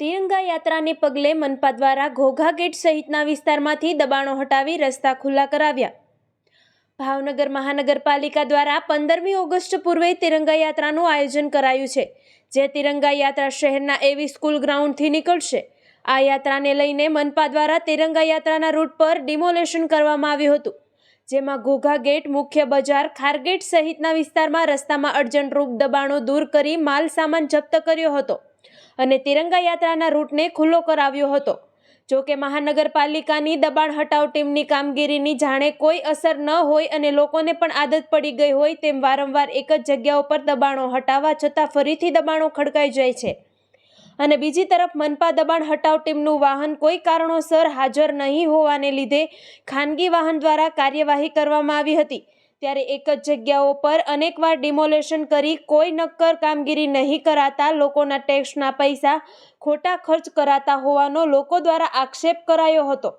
તિરંગા યાત્રાને પગલે મનપા દ્વારા ઘોઘા ગેટ સહિતના વિસ્તારમાંથી દબાણો હટાવી રસ્તા ખુલ્લા કરાવ્યા. ભાવનગર મહાનગરપાલિકા દ્વારા પંદરમી ઓગસ્ટ પૂર્વે તિરંગા યાત્રાનું આયોજન કરાયું છે, જે તિરંગા યાત્રા શહેરના એવી સ્કૂલ ગ્રાઉન્ડથી નીકળશે. આ યાત્રાને લઈને મનપા દ્વારા તિરંગા યાત્રાના રૂટ પર ડિમોલેશન કરવામાં આવ્યું હતું, જેમાં ઘોઘા ગેટ, મુખ્ય બજાર ખારગેટ સહિતના વિસ્તારમાં રસ્તામાં અડચણરૂપ દબાણો દૂર કરી માલ સામાન જપ્ત કર્યો હતો. અને તિરંગા યાત્રાના રૂટને ખુલ્લો કરાવ્યો હતો. જો કે મહાનગરપાલિકાની દબાણ હટાવ ટીમની કામગીરીની જાણે કોઈ અસર ન હોય અને લોકોને પણ આદત પડી ગઈ હોય તેમ વારંવાર એક જ જગ્યાઓ પર દબાણો હટાવવા છતાં ફરીથી દબાણો ખડકાઈ જાય છે. અને બીજી તરફ મનપા દબાણ હટાવ ટીમનું વાહન કોઈ કારણોસર હાજર નહીં હોવાને લીધે ખાનગી વાહન દ્વારા કાર્યવાહી કરવામાં આવી હતી. ત્યારે એક જ જગ્યાઓ પર અનેકવાર ડિમોલેશન કરી કોઈ નક્કર કામગીરી નહીં કરાતા લોકોના ટેક્સના પૈસા ખોટા ખર્ચ કરાતા હોવાનો લોકો દ્વારા આક્ષેપ કરાયો હતો.